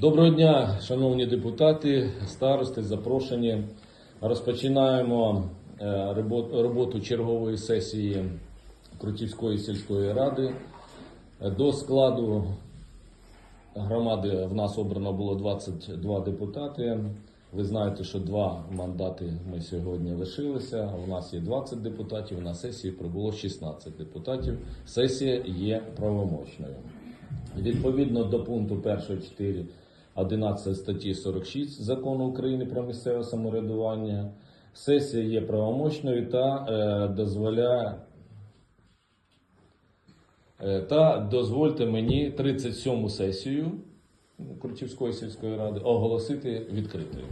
Доброго дня, шановні депутати, старости, запрошені. Розпочинаємо е, роботу чергової сесії Крутівської сільської ради. До складу громади в нас обрано було 22 депутати. Ви знаєте, що два мандати ми сьогодні лишилися. У нас є 20 депутатів. На сесії прибуло 16 депутатів. Сесія є правомочною. Відповідно до пункту 1.4 11 статті 46 Закону України про місцеве самоврядування, сесія є правомочною та е, дозволяє. е, Та дозвольте мені 37-му сесію Крутівської сільської ради оголосити відкритою.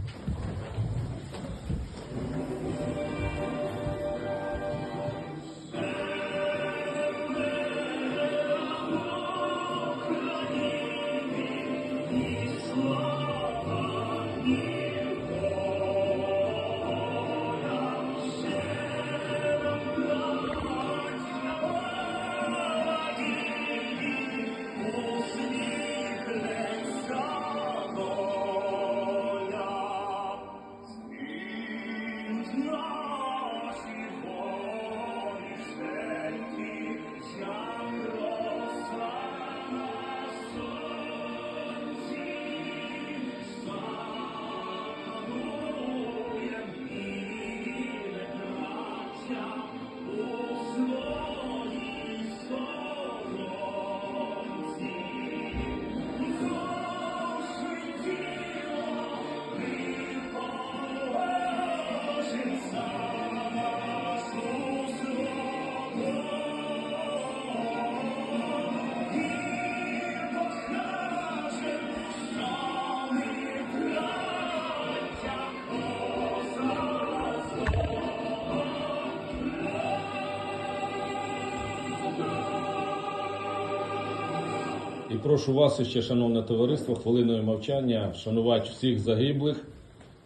Прошу вас ще, шановне товариство, хвилиною мовчання вшанувати всіх загиблих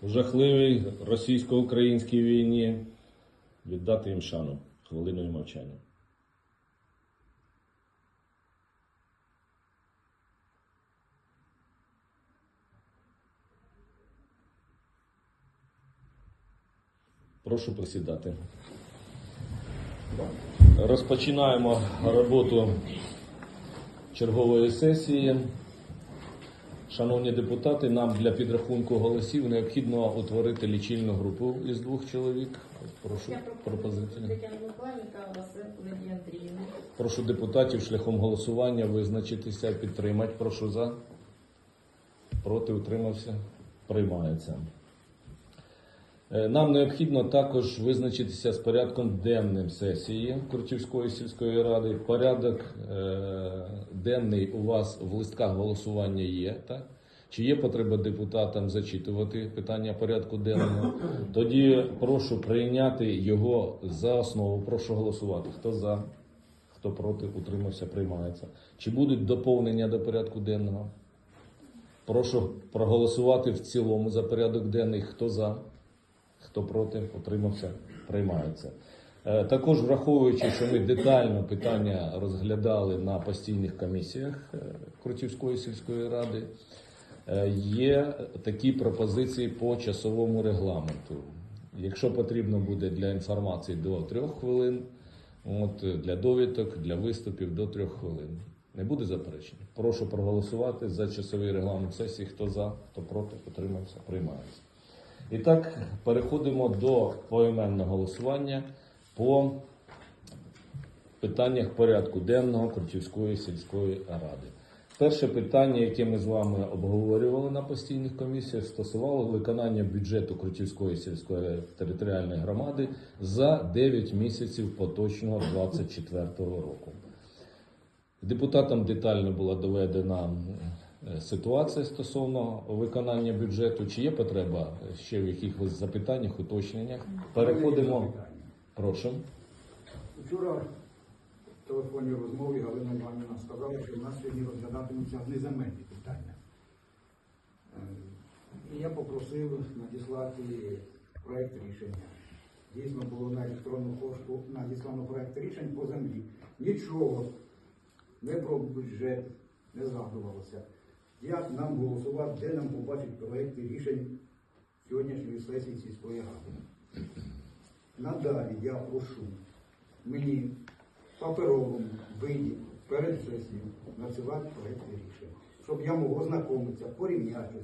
у жахливій російсько-українській війні, віддати їм шану хвилиною мовчання. Прошу присідати. Розпочинаємо роботу чергової сесії. Шановні депутати, нам для підрахунку голосів необхідно утворити лічильну групу із двох чоловік. Прошу пропозицію. Прошу депутатів шляхом голосування визначитися, підтримати. Прошу за. Проти утримався. Приймається. Е, Нам необхідно також визначитися з порядком денним сесії Крутівської сільської ради. Порядок е, денний у вас в листках голосування є, так? Чи є потреба депутатам зачитувати питання порядку денного? Тоді прошу прийняти його за основу. Прошу голосувати. Хто за, хто проти, утримався, приймається. Чи будуть доповнення до порядку денного? Прошу проголосувати в цілому за порядок денний. Хто за? Хто проти, утримався, приймається. Е, Також враховуючи, що ми детально питання розглядали на постійних комісіях е, Крутівської сільської ради, е, є такі пропозиції по часовому регламенту. Якщо потрібно буде для інформації до трьох хвилин, от, для довідок, для виступів до трьох хвилин. Не буде заперечень? Прошу проголосувати за часовий регламент сесії. Хто за, хто проти, утримався, приймається. І так, переходимо до поіменного голосування по питаннях порядку денного Крутівської сільської ради. Перше питання, яке ми з вами обговорювали на постійних комісіях, стосувало виконання бюджету Крутівської сільської територіальної громади за 9 місяців поточного 2024 року. Депутатам детально була доведена ситуація стосовно виконання бюджету. Чи є потреба ще в якихось запитаннях, уточненнях? Переходимо. Прошу. Вчора в телефонній розмові Галина Іванівна сказала, що в нас сьогодні розглядатимуться неземельні питання. Е, І я попросив надіслати проєкт рішення. Дійсно було на електронну пошту надіслано проєкт рішень по землі. Нічого не про бюджет не згадувалося. Як нам голосувати, де нам побачити проекти рішень сьогоднішньої сесії сільської ради. Надалі я прошу мені паперовому виді перед сесією надсилати проекти рішень, щоб я мог ознакомитися, порівняти,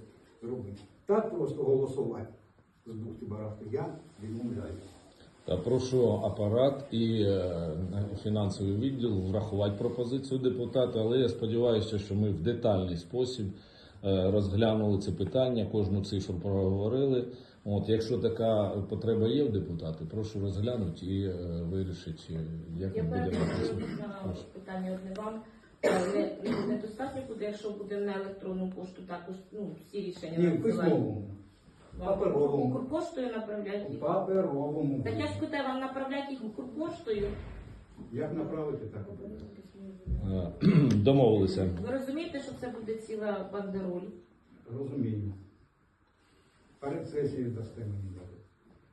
зробити. Так просто голосувати з бухти барахти я відмовляюся. Та прошу апарат і е, фінансовий відділ врахувати пропозицію депутата, але я сподіваюся, що ми в детальний спосіб е, розглянули це питання, кожну цифру проговорили. От, якщо така потреба є в депутати, прошу розглянути і е, вирішити, е, як Я за Прошу. питання одне вам. Ну, недостатньо буде, якщо буде на електронну пошту, також ну, всі рішення Ні, паперовому. Укрпоштою направляти. Паперовому. Так я ж питаю, вам направляти їх Укрпоштою. Як направити, так Домовилися. Ви розумієте, що це буде ціла бандероль? Розумію. Перед сесією дасте мені дати.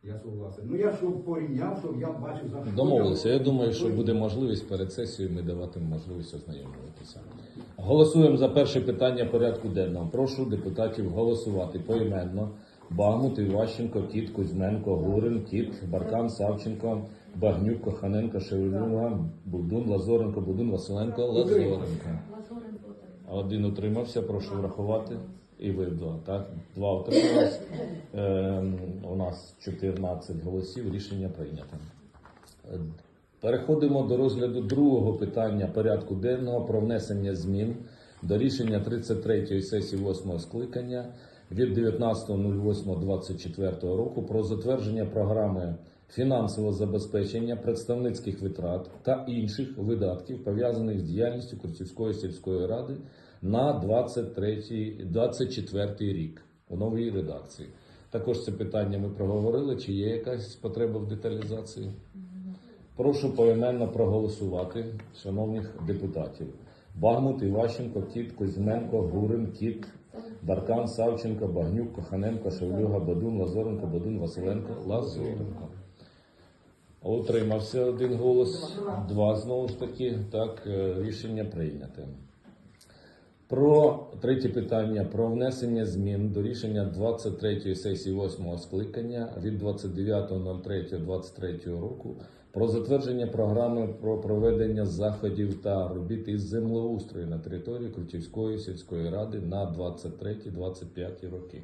Я согласен. Ну я щоб порівняв, щоб я бачив за що. Домовилися. Я думаю, що буде можливість перед сесією. Ми даватимемо можливість ознайомлюватися. Голосуємо за перше питання порядку денного. Прошу депутатів голосувати поіменно. Багмут, Іващенко, Кіт, Кузьменко, Гурин, Кіт, Баркан, Савченко, Багнюк, Коханенко, Шевелюга, Будун, Лазоренко, Будун, Василенко, Лазоренко. Один утримався, прошу врахувати. І ви два, так? Два утримались. Ем, у нас 14 голосів, рішення прийнято. Е, Переходимо до розгляду другого питання порядку денного про внесення змін до рішення 33-ї сесії 8 скликання від 19.08.24 року про затвердження програми фінансового забезпечення представницьких витрат та інших видатків, пов'язаних з діяльністю Курцівської сільської ради на 23, 24 рік у новій редакції. Також це питання ми проговорили. Чи є якась потреба в деталізації? Прошу поіменно проголосувати, шановних депутатів. Багмут, Іващенко, Кіт, Кузьменко, Гурин, Кіт, Баркан, Савченко, Багнюк, Коханенко, Шевлюга, Бадун, Лазоренко, Бадун, Василенко, Лазоренко. Утримався один голос, два знову ж таки. Так, е, рішення прийняте. Про третє питання про внесення змін до рішення 23-ї сесії 8-го скликання від 29.03.23 року про затвердження програми про проведення заходів та робіт із землеустрою на території Крутівської сільської ради на 23-25 роки.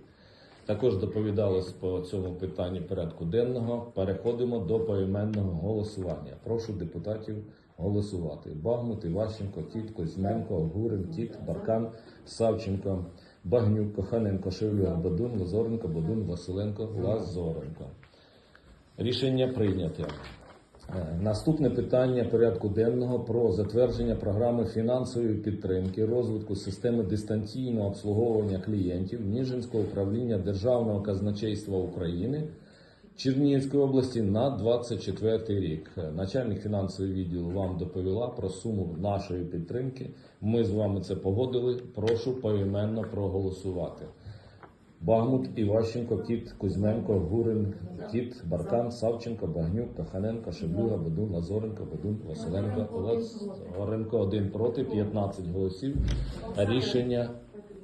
Також доповідалось по цьому питанню порядку денного. Переходимо до поіменного голосування. Прошу депутатів голосувати. Багмут, Іващенко, Кіт, Козьменко, Гурин, Кіт, Баркан, Савченко, Багнюк, Коханенко, Шевлюга, Бадун, Лазоренко, Бадун, Василенко, Лазоренко. Рішення прийняте. Е, Наступне питання порядку денного про затвердження програми фінансової підтримки розвитку системи дистанційного обслуговування клієнтів Ніжинського управління Державного казначейства України Чернігівської області на 24 рік. Е, Начальник фінансовий відділ вам доповіла про суму нашої підтримки. Ми з вами це погодили. Прошу поіменно проголосувати. Багмут, Іващенко, Кіт, Кузьменко, Гурин, Кіт, Баркан, Савченко, Багнюк, Каханенко, Шеблюга, Бадун, Лазоренко, Бадун, Василенко, Лазоренко, один проти, 15 голосів. Рішення,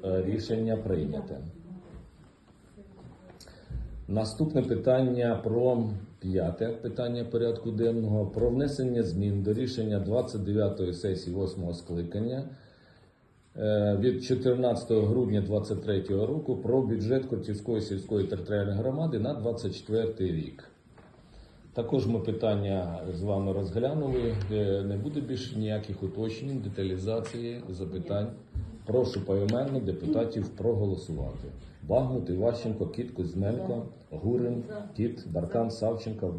е, рішення прийняте. Наступне питання про п'яте питання порядку денного про внесення змін до рішення 29-ї сесії 8 скликання від 14 грудня 2023 року про бюджет Куртівської сільської територіальної громади на 24 рік. Також ми питання з вами розглянули. Е, Не буде більше ніяких уточнень, деталізації, запитань. Прошу поіменно депутатів проголосувати. Багмут, Іващенко, Кіт, Кузьменко, Гурин, Кіт, Баркан, Савченко,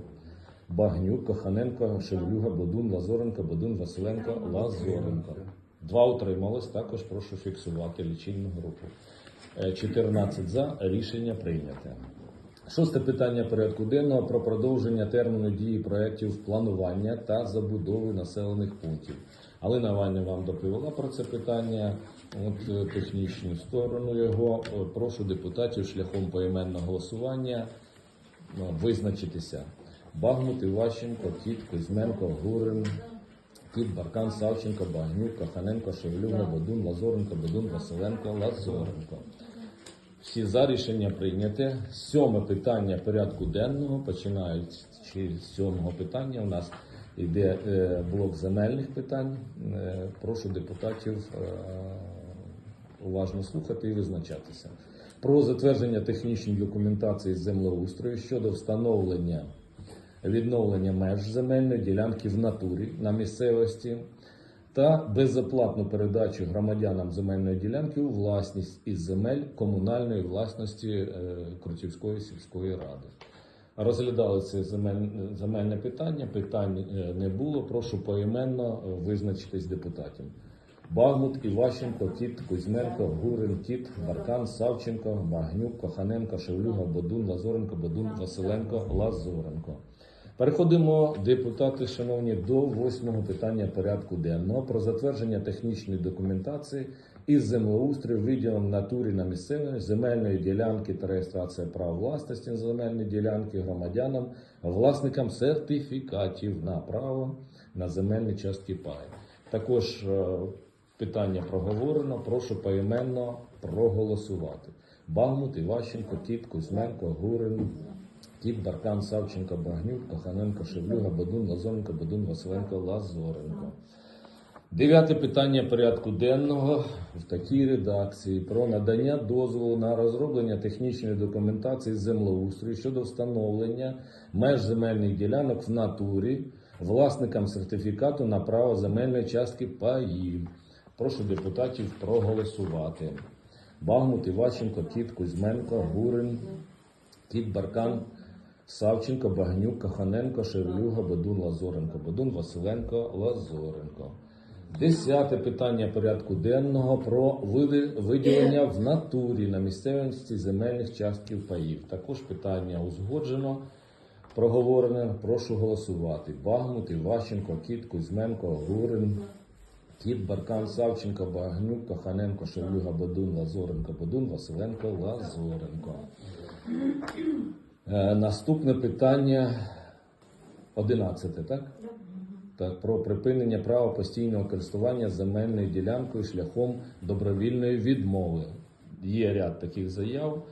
Багнюк, Коханенко, Шевлюга, Бодун, Лазоренко, Бодун, Василенко, Лазоренко. Два утрималось. Також прошу фіксувати лічильну групу. Е, 14 за. Рішення прийняте. Шосте питання порядку денного про продовження терміну дії проєктів планування та забудови населених пунктів. Алина Іванівна вам доповіла про це питання, от е, технічну сторону його. Е, Прошу депутатів шляхом поіменного голосування визначитися. Багмут, Іващенко, Кіт, Кузьменко, Гурин, Кіт, Баркан, Савченко, Багнюк, Каханенко, Шевлюга, Бодун, Лазоренко, Бодун, Василенко, Лазоренко. Всі за рішення прийняте. Сьоме питання порядку денного. Починаючи з сьомого питання, у нас йде е, блок земельних питань. Е, прошу депутатів е, уважно слухати і визначатися. Про затвердження технічної документації з землеустрою щодо встановлення відновлення меж земельної ділянки в натурі на місцевості та безоплатну передачу громадянам земельної ділянки у власність із земель комунальної власності е, Крутівської сільської ради. Розглядали це земель- земельне питання, питань е, не було. Прошу поіменно е, визначитись депутатів. Багмут, Іващенко, Кіт, Кузьменко, Гурин, Кіт, Баркан, Савченко, Багнюк, Коханенко, Шевлюга, Бодун, Лазоренко, Бодун, Василенко, Лазоренко. Переходимо, депутати, шановні, до восьмого питання порядку денного про затвердження технічної документації із землеустрою, виділом натурі на місцевої земельної ділянки та реєстрація прав власності на земельні ділянки громадянам, власникам сертифікатів на право на земельні частки паю. Також е, питання проговорено. Прошу поіменно проголосувати. Багмут, Іващенко, Кіт, Кузьменко, Гурин, Кіт, Баркан, Савченко, Багнюк, Коханенко, Шевлюга, Бодун, Лазоненко, Бодун, Василенко, Лазоренко. Дев'яте питання порядку денного в такій редакції про надання дозволу на розроблення технічної документації землеустрою щодо встановлення меж земельних ділянок в натурі власникам сертифікату на право земельної частки паїв. Прошу депутатів проголосувати. Багмут, Іваченко, Кіт, Кузьменко, Гурин, Кіт, Баркан, Савченко, Багнюк, Каханенко, Шевлюга, Бодун, Лазоренко, Бодун, Василенко, Лазоренко. Десяте питання порядку денного про виділення в натурі на місцевості земельних частків паїв. Також питання узгоджено, проговорене. Прошу голосувати. Багмут, Іващенко, Кіт, Кузьменко, Гурин, Кіт, Баркан, Савченко, Багнюк, Коханенко, Шевлюга, Бодун, Лазоренко, Бодун, Василенко, Лазоренко. Е, Наступне питання 11, так? Так, про припинення права постійного користування земельною ділянкою шляхом добровільної відмови. Є ряд таких заяв.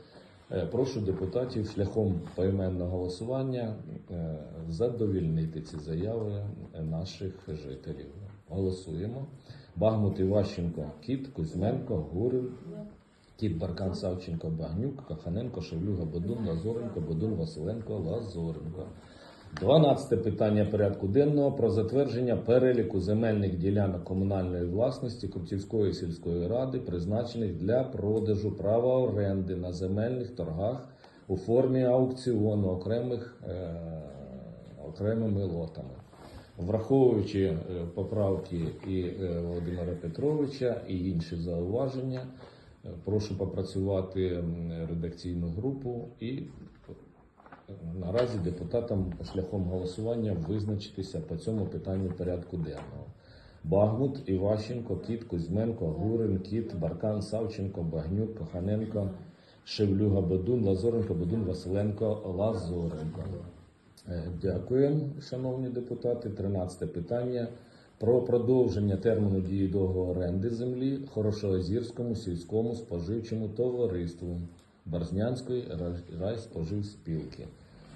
Е, Прошу депутатів шляхом поіменного голосування е, задовільнити ці заяви наших жителів. Голосуємо. Багмут Іващенко, Кіт, Кузьменко, Гурин, Кіт Баркан Савченко, Багнюк, Каханенко, Шевлюга, Бодун, Лазоренко, Бодун, Василенко, Лазоренко. 12 питання порядку денного про затвердження переліку земельних ділянок комунальної власності Крутівської сільської ради, призначених для продажу права оренди на земельних торгах у формі аукціону окремих, е, окремими лотами. Враховуючи е, поправки і е, Володимира Петровича і інші зауваження, прошу попрацювати редакційну групу і Наразі депутатам шляхом голосування визначитися по цьому питанню порядку денного. Багмут, Іващенко, Кіт, Кузьменко, Гурин, Кіт, Баркан, Савченко, Багнюк, Коханенко, Шевлюга, Бодун, Лазоренко, Бодун, Василенко, Лазоренко. Е, Дякую, шановні депутати. Тринадцяте питання про продовження терміну дії договору оренди землі Хорошоозірському сільському споживчому товариству Барзнянської райспоживспілки.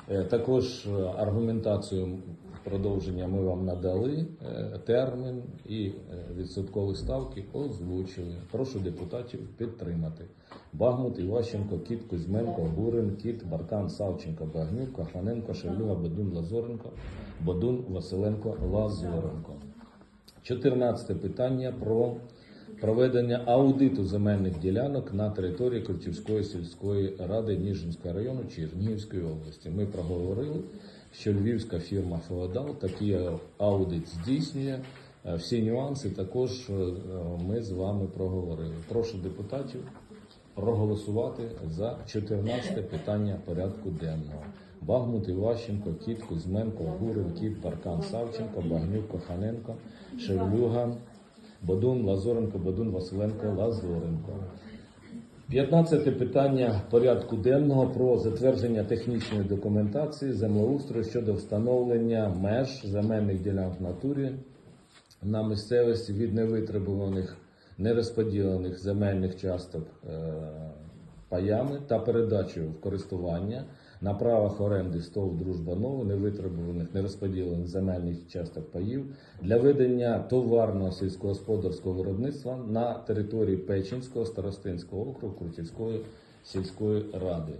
Е, Також е, аргументацію продовження ми вам надали, е, термін і відсоткові ставки озвучили. Прошу депутатів підтримати. Багмут, Іващенко, Кіт, Кузьменко, Гурин, Кіт, Баркан, Савченко, Багнюк, Каханенко, Шевлюга, Бодун, Лазоренко, Бодун, Василенко, Лазоренко. 14 питання про проведення аудиту земельних ділянок на території Крутівської сільської ради Ніжинського району Чернігівської області. Ми проговорили, що львівська фірма Феодал такий аудит здійснює. Е, Всі нюанси також е, ми з вами проговорили. Прошу депутатів проголосувати за 14 питання порядку денного. Багмут, Іващенко, Кіт, Кузьменко, Гурин, Кіт, Баркан, Савченко, Багнюк, Коханенко, Шевлюга, Бодун, Лазоренко, Бодун, Василенко, Лазоренко. 15 питання порядку денного про затвердження технічної документації землеустрою щодо встановлення меж земельних ділянок в натурі на місцевості від невитребуваних, нерозподілених земельних часток е, паями та передачу в користування на правах оренди СТОВ Дружба Нова невитребуваних, нерозподілених земельних часток паїв для ведення товарного сільськогосподарського виробництва на території Печінського старостинського округу Крутівської сільської ради.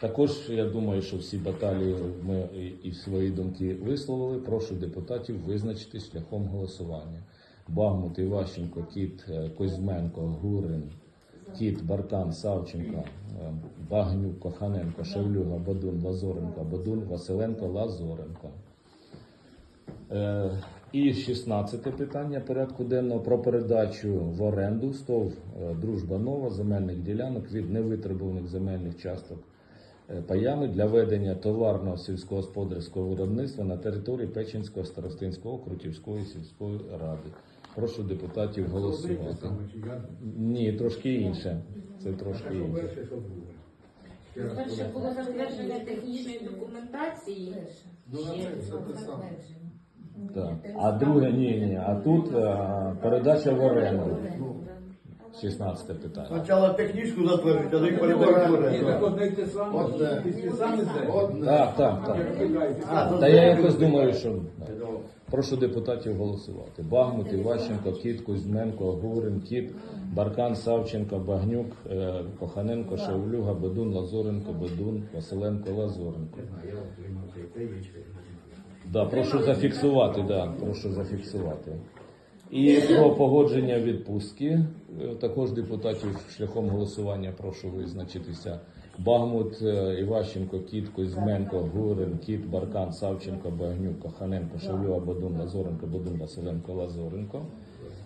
Також я думаю, що всі баталії ми і- свої думки висловили. Прошу депутатів визначитись шляхом голосування. Багмут, Іващенко, Кіт, е, Козьменко, Гурин, Кіт, Баркан, Савченко, е, Багнюк, Коханенко, Шевлюга, Бадун, Лазоренко, Бадун, Василенко, Лазоренко. Е, І 16 питання порядку денного про передачу в оренду СТОВ е, Дружба Нова земельних ділянок від невитребуваних земельних часток паями для ведення товарного сільськогосподарського виробництва на території Печінського старостинського Крутівської сільської ради. Прошу депутатів голосувати. Ні, трошки інше. Це трошки інше. Перше було затвердження технічної документації. Ну, Ще. Так. А друге, ні, ні. А тут е, передача в оренду. 16 питання. Спочатку технічку затвердити, а тоді Ні, передати в так оренду. Так, так, так. Та я якось думаю, що. Прошу депутатів голосувати. Багмут, Іващенко, Кіт, Кузьменко, Гурин, Кіт, Баркан, Савченко, Багнюк, е, Коханенко, Шевлюга, Бедун, Лазоренко, Бедун, Василенко, Лазоренко. Да, прошу зафіксувати, да, прошу зафіксувати. І про погодження відпустки е, також депутатів шляхом голосування прошу визначитися. Багмут, е, Іващенко, Кіт, Кузьменко, Гурин, Кіт, Баркан, Савченко, Багнюк, Коханенко, Шевлюва, Бадун, Лазоренко, Бадун, Василенко, Лазоренко.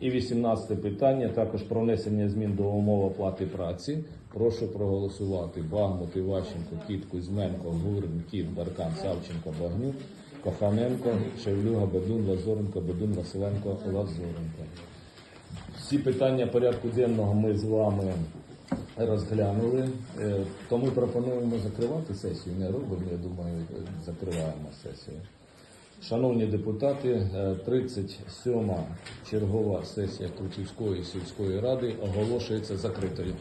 І 18 питання також про внесення змін до умов оплати праці. Прошу проголосувати. Багмут, Іващенко, Кіт, Кузьменко, Гурин, Кіт, Баркан, Савченко, Багнюк, Коханенко, Шевлюга, Бедун, Лазоренко, Бедун, Василенко, Лазоренко. Всі питання порядку денного ми з вами розглянули. Е, Тому пропонуємо закривати сесію. Не робимо, я думаю, е, закриваємо сесію. Шановні депутати, е, 37-ма чергова сесія Крутівської сільської ради оголошується закритою.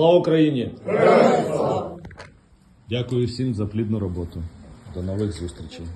Слава Україні! Дякую всім за плідну роботу. До нових зустрічей.